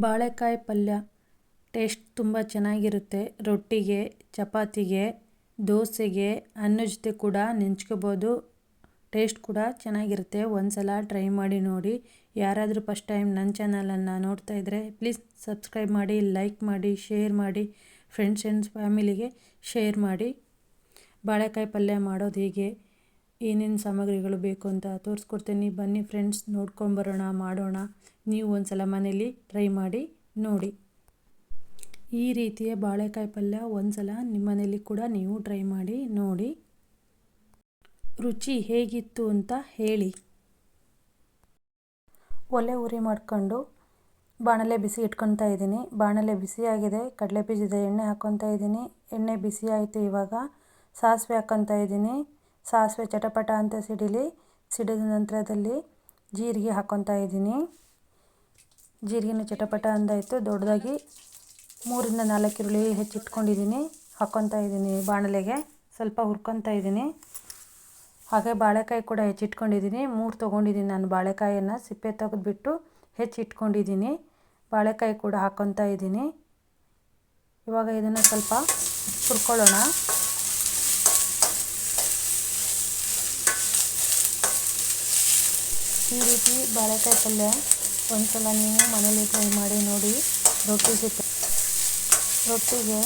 ಬಾಳೆಕಾಯಿ ಪಲ್ಯ. ಟೇಸ್ಟ್ ತುಂಬ ಚೆನ್ನಾಗಿರುತ್ತೆ. ರೊಟ್ಟಿಗೆ, ಚಪಾತಿಗೆ, ದೋಸೆಗೆ ಅನ್ನದ ಜೊತೆ ಕೂಡ ನೆಂಚ್ಕೋಬೋದು. ಟೇಸ್ಟ್ ಕೂಡ ಚೆನ್ನಾಗಿರುತ್ತೆ. ಒಂದು ಸಲ ಟ್ರೈ ಮಾಡಿ ನೋಡಿ. ಯಾರಾದರೂ ಫಸ್ಟ್ ಟೈಮ್ ನನ್ನ ಚಾನಲನ್ನು ನೋಡ್ತಾ ಇದ್ದರೆ ಪ್ಲೀಸ್ ಸಬ್ಸ್ಕ್ರೈಬ್ ಮಾಡಿ, ಲೈಕ್ ಮಾಡಿ, ಶೇರ್ ಮಾಡಿ, ಫ್ರೆಂಡ್ಸ್ ಆ್ಯಂಡ್ ಫ್ಯಾಮಿಲಿಗೆ ಶೇರ್ ಮಾಡಿ. ಬಾಳೆಕಾಯಿ ಪಲ್ಯ ಮಾಡೋದು ಹೇಗೆ? ಏನೇನು ಸಾಮಗ್ರಿಗಳು ಬೇಕು ಅಂತ ತೋರಿಸ್ಕೊಡ್ತೀನಿ. ಬನ್ನಿ ಫ್ರೆಂಡ್ಸ್, ನೋಡ್ಕೊಂಬರೋಣ, ಮಾಡೋಣ. ನೀವು ಒಂದು ಸಲ ಮನೇಲಿ ಟ್ರೈ ಮಾಡಿ ನೋಡಿ. ಈ ರೀತಿಯ ಬಾಳೆಕಾಯಿ ಪಲ್ಯ ಒಂದು ಸಲ ನಿಮ್ಮ ಮನೇಲಿ ಕೂಡ ನೀವು ಟ್ರೈ ಮಾಡಿ ನೋಡಿ. ರುಚಿ ಹೇಗಿತ್ತು ಅಂತ ಹೇಳಿ. ಒಲೆ ಉರಿ ಮಾಡ್ಕೊಂಡು ಬಾಣಲೆ ಬಿಸಿ ಇಟ್ಕೊತಾ ಇದ್ದೀನಿ. ಬಾಣಲೆ ಬಿಸಿಯಾಗಿದೆ ಕಡಲೆ ಬೀಜದ ಎಣ್ಣೆ ಹಾಕ್ಕೊತಾ ಇದ್ದೀನಿ. ಎಣ್ಣೆ ಬಿಸಿ ಆಯಿತು ಇವಾಗ. ಸಾಸಿವೆ ಹಾಕ್ಕೊತಾ ಇದ್ದೀನಿ. ಸಾಸಿವೆ ಚಟಪಟ ಅಂತ ಸಿಡಿಲಿ, ಸಿಡಿದ ನಂತರದಲ್ಲಿ ಜೀರಿಗೆ ಹಾಕ್ಕೊತಾ ಇದ್ದೀನಿ. ಜೀರಿಗೆನ ಚಟಪಟ ಅಂದಾಯಿತು. ದೊಡ್ಡದಾಗಿ ಮೂರಿಂದ ನಾಲ್ಕು ಈರುಳ್ಳಿ ಹೆಚ್ಚಿಟ್ಕೊಂಡಿದ್ದೀನಿ. ಹಾಕ್ಕೊತಾ ಇದ್ದೀನಿ ಬಾಣಲೆಗೆ. ಸ್ವಲ್ಪ ಹುರ್ಕೊತಾ ಇದ್ದೀನಿ. ಹಾಗೆ ಬಾಳೆಕಾಯಿ ಕೂಡ ಹೆಚ್ಚಿಟ್ಕೊಂಡಿದ್ದೀನಿ. ಮೂರು ತೊಗೊಂಡಿದ್ದೀನಿ ನಾನು ಬಾಳೆಕಾಯಿಯನ್ನು. ಸಿಪ್ಪೆ ತೆಗೆದುಬಿಟ್ಟು ಹೆಚ್ಚಿಟ್ಕೊಂಡಿದ್ದೀನಿ. ಬಾಳೆಕಾಯಿ ಕೂಡ ಹಾಕ್ಕೊತಾ ಇದ್ದೀನಿ. ಇವಾಗ ಇದನ್ನು ಸ್ವಲ್ಪ ಹುರ್ಕೊಳ್ಳೋಣ. ಈ ರೀತಿ ಬಾಳೆಕಾಯಿ ಪಲ್ಯ ಒಂದು ಸಲ ನೀವು ಮನೇಲಿ ಟ್ರೈ ಮಾಡಿ ನೋಡಿ ರೊಟ್ಟಿ ಜೊತೆ. ರೊಟ್ಟಿಗೆ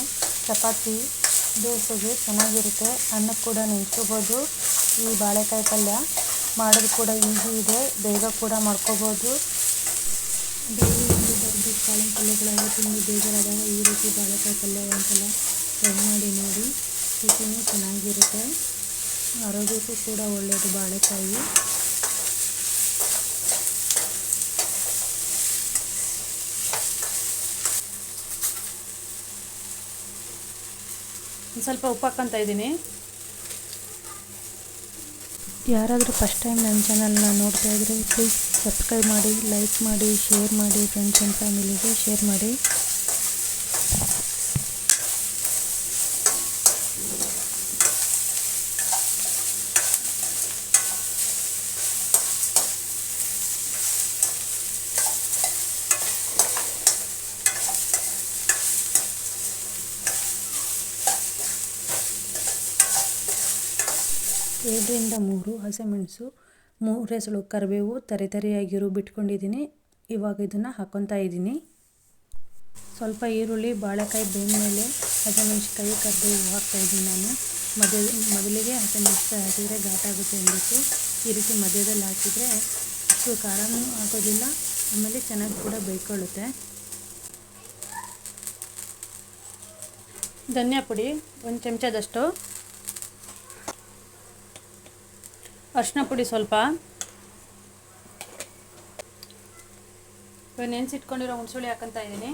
ಚಪಾತಿ, ದೋಸೆಗೆ ಚೆನ್ನಾಗಿರುತ್ತೆ. ಅನ್ನಕ್ಕೆ ಕೂಡ ನೆಂಚ್ಕೋಬೋದು ಈ ಬಾಳೆಕಾಯಿ ಪಲ್ಯ ಮಾಡೋದು ಕೂಡ ಈಸಿ ಇದೆ. ಬೇಗ ಕೂಡ ಮಾಡ್ಕೋಬೋದು. ಡೈಲಿ ಒಂದು ಬರೆದು ಕಾಳಿನ ಪಲ್ಯಗಳೆಲ್ಲ ತುಂಬ ಬೇಜಾರಾದಾಗ ಈ ರೀತಿ ಬಾಳೆಕಾಯಿ ಪಲ್ಯ ಒಂದ್ಸಲ ಟ್ರೈ ಮಾಡಿ ನೋಡಿ. ರುಚಿನೂ ಚೆನ್ನಾಗಿರುತ್ತೆ. ಆರೋಗ್ಯಕ್ಕೂ ಕೂಡ ಒಳ್ಳೆಯದು ಬಾಳೆಕಾಯಿ. ಒಂದು ಸ್ವಲ್ಪ ಉಪ್ಪು ಹಾಕ್ಕೊತಾ ಇದ್ದೀನಿ. ಯಾರಾದರೂ ಫಸ್ಟ್ ಟೈಮ್ ನನ್ನ ಚಾನಲ್ನ ನೋಡ್ತಾ ಇದ್ದರೆ ಪ್ಲೀಸ್ ಸಬ್ಸ್ಕ್ರೈಬ್ ಮಾಡಿ ಲೈಕ್ ಮಾಡಿ ಶೇರ್ ಮಾಡಿ ಫ್ರೆಂಡ್ಸ್ ಆ್ಯಂಡ್ ಫ್ಯಾಮಿಲಿಗೆ ಶೇರ್ ಮಾಡಿ. ಎರಡರಿಂದ ಮೂರು ಹಸಿಮೆಣಸು, ಮೂರೇ ಸುಳು ಕರಿಬೇವು ತರಿ ತರಿಯಾಗಿರು ಬಿಟ್ಕೊಂಡಿದ್ದೀನಿ. ಇವಾಗ ಇದನ್ನು ಹಾಕೊತಾ ಇದ್ದೀನಿ. ಸ್ವಲ್ಪ ಈರುಳ್ಳಿ, ಬಾಳೆಕಾಯಿ ಬೆಂದಮೇಲೆ ಹಸಿಮೆಣ್ಸಿಕಾಯಿ ಕರಿಬೇವು ಹಾಕ್ತಾಯಿದ್ದೀನಿ ನಾನು. ಮಧ್ಯ ಮೊದಲಿಗೆ ಹಸಿಮೆಣಸಿಕಾಯಿ ಹಾಕಿದರೆ ಘಾಟಾಗುತ್ತೆ ಅಂದ್ಬಿಟ್ಟು ಈ ರೀತಿ ಮಧ್ಯದಲ್ಲಿ ಹಾಕಿದರೆ ಖಾರನೂ ಹಾಕೋದಿಲ್ಲ ಆಮೇಲೆ ಚೆನ್ನಾಗಿ ಕೂಡ ಬೇಯ್ಕೊಳ್ಳುತ್ತೆ ಧನಿಯಾ ಪುಡಿ, ಒಂದು ಚಮಚದಷ್ಟು. ಅರಿಶಿನ ಪುಡಿ ಸ್ವಲ್ಪ. ನೆನೆಸಿಟ್ಕೊಂಡಿರೋ ಹುಣಸುಳಿ ಹಾಕಂತ ಇದ್ದೀನಿ.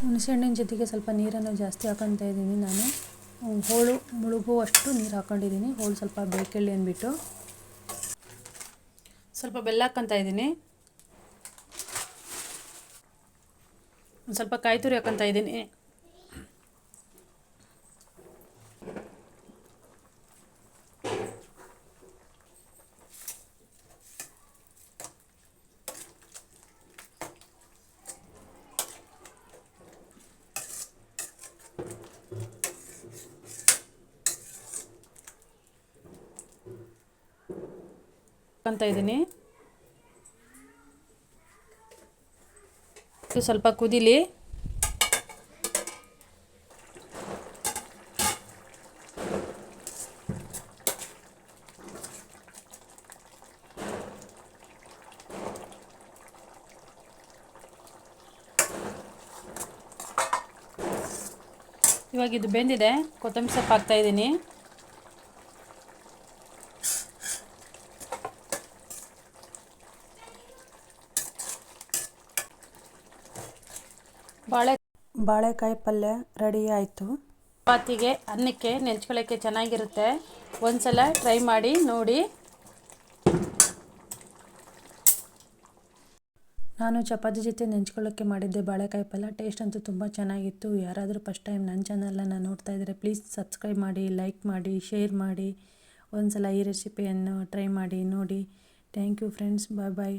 ಹುಣಸೆಹಣ್ಣಿನ ಜೊತೆಗೆ ಸ್ವಲ್ಪ ನೀರನ್ನು ಜಾಸ್ತಿ ಹಾಕೊತಾ ಇದ್ದೀನಿ ನಾನು. ಹೋಳು ಮುಳುಗುವಷ್ಟು ನೀರು ಹಾಕೊಂಡಿದ್ದೀನಿ. ಹೋಳು ಸ್ವಲ್ಪ ಬೇಕೆಳ್ಳಿ ಅಂದ್ಬಿಟ್ಟು. ಸ್ವಲ್ಪ ಬೆಲ್ಲ ಹಾಕ್ಕೊತಾ ಇದ್ದೀನಿ. ಒಂದು ಸ್ವಲ್ಪ ಕಾಯಿ ತುರಿ ಹಾಕ್ಕೊತಾ ಇದ್ದೀನಿ. ಅಂತ ಇದ್ದೀನಿ. ಸ್ವಲ್ಪ ಕುದಿಲಿ. ಇವಾಗ ಇದು ಬೆಂದಿದೆ. ಕೊತ್ತಂಬರಿ ಸೊಪ್ಪು ಹಾಕ್ತಾ ಬಾಳೆಕಾಯಿ ಪಲ್ಯ ರೆಡಿ ಆಯಿತು. ಚಪಾತಿಗೆ ಅನ್ನಕ್ಕೆ ನೆಂಚ್ಕೊಳ್ಳೋಕ್ಕೆ ಚೆನ್ನಾಗಿರುತ್ತೆ. ಒಂದು ಸಲ ಟ್ರೈ ಮಾಡಿ ನೋಡಿ. ನಾನು ಚಪಾತಿ ಜೊತೆ ನೆಂಚ್ಕೊಳ್ಳೋಕ್ಕೆ ಮಾಡಿದ್ದೆ ಬಾಳೆಕಾಯಿ ಪಲ್ಯ. ಟೇಸ್ಟ್ ಅಂತೂ ತುಂಬ ಚೆನ್ನಾಗಿತ್ತು. ಯಾರಾದರೂ ಫಸ್ಟ್ ಟೈಮ್ ನನ್ನ ಚಾನಲನ್ನು ನೋಡ್ತಾ ಇದ್ದರೆ ಪ್ಲೀಸ್ ಸಬ್ಸ್ಕ್ರೈಬ್ ಮಾಡಿ ಲೈಕ್ ಮಾಡಿ ಶೇರ್ ಮಾಡಿ. ಒಂದು ಸಲ ಈ ರೆಸಿಪಿಯನ್ನು ಟ್ರೈ ಮಾಡಿ ನೋಡಿ. Thank you friends. Bye bye.